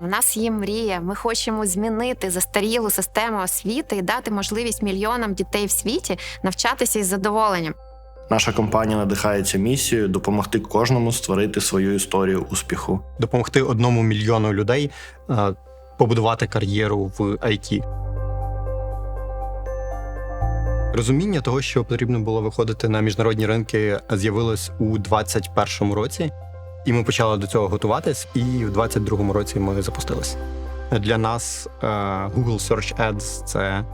У нас є мрія. Ми хочемо змінити застарілу систему освіти і дати можливість мільйонам дітей в світі навчатися із задоволенням. Наша компанія надихається місією допомогти кожному створити свою історію успіху. допомогти одному мільйону людей е, побудувати кар'єру в IT. Розуміння того, що потрібно було виходити на міжнародні ринки, з'явилось у 2021 році, і ми почали до цього готуватись. І в 2022 році ми запустились. Для нас е, Google Search Ads – це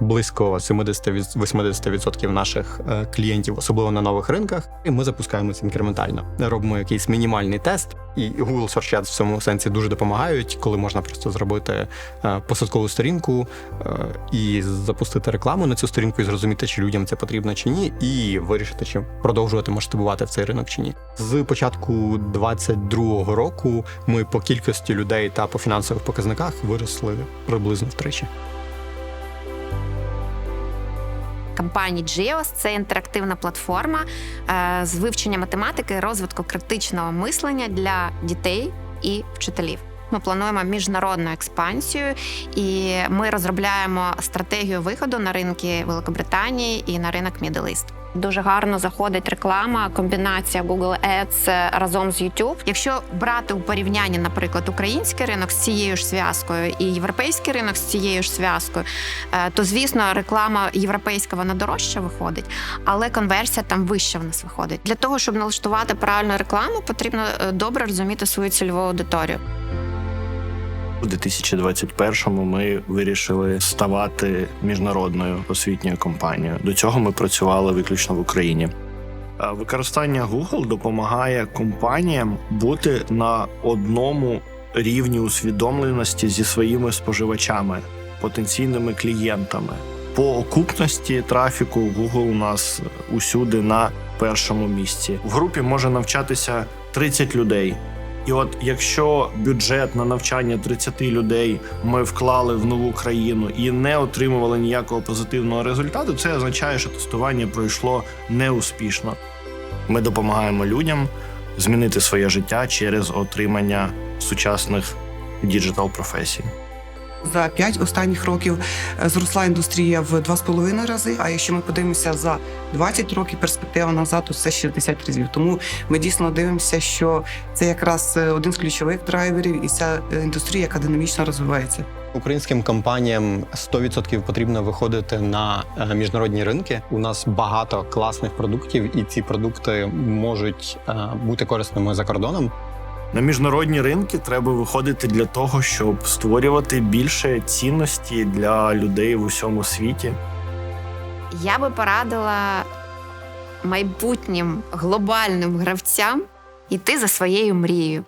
близько 70-80% наших е, клієнтів, особливо на нових ринках. І ми запускаємось інкрементально. Робимо якийсь мінімальний тест, і Google Search Ads в цьому сенсі дуже допомагають, коли можна просто зробити е, посадкову сторінку е, і запустити рекламу на цю сторінку, і зрозуміти, чи людям це потрібно чи ні, і вирішити, чи продовжувати масштабувати в цей ринок чи ні. З початку 2022 року ми по кількості людей та по фінансових показниках виросли приблизно втричі. Компанії GEOS – це інтерактивна платформа е, з вивчення математики розвитку критичного мислення для дітей і вчителів. Ми плануємо міжнародну експансію, і ми розробляємо стратегію виходу на ринки Великобританії і на ринок Middle. Дуже гарно заходить реклама, комбінація Google Ads разом з YouTube. Якщо брати у порівнянні, наприклад, український ринок з цією ж зв'язкою і європейський ринок з цією ж зв'язкою, е, то звісно реклама європейська вона дорожче виходить, але конверсія там вища в нас виходить. Для того щоб налаштувати правильну рекламу, потрібно е, добре розуміти свою цільову аудиторію. У 2021-му ми вирішили ставати міжнародною освітньою компанією. До цього ми працювали виключно в Україні. Використання Google допомагає компаніям бути на одному рівні усвідомленості зі своїми споживачами, потенційними клієнтами. По окупності трафіку Google у нас усюди на першому місці. В групі може навчатися 30 людей. І от якщо бюджет на навчання 30 людей ми вклали в нову країну і не отримували ніякого позитивного результату, це означає, що тестування пройшло неуспішно. Ми допомагаємо людям змінити своє життя через отримання сучасних діджитал професій. За п'ять останніх років е, зросла індустрія в 2,5 рази. А якщо ми подивимося за 20 років перспектива назад, то це 60 разів. Тому ми дійсно дивимося, що це якраз е, один з ключових драйверів, і ця е, індустрія, яка динамічно розвивається. Українським компаніям 100% потрібно виходити на міжнародні ринки. У нас багато класних продуктів, і ці продукти можуть бути корисними за кордоном. На міжнародні ринки треба виходити для того, щоб створювати більше цінності для людей в усьому світі. Я би порадила майбутнім глобальним гравцям йти за своєю мрією.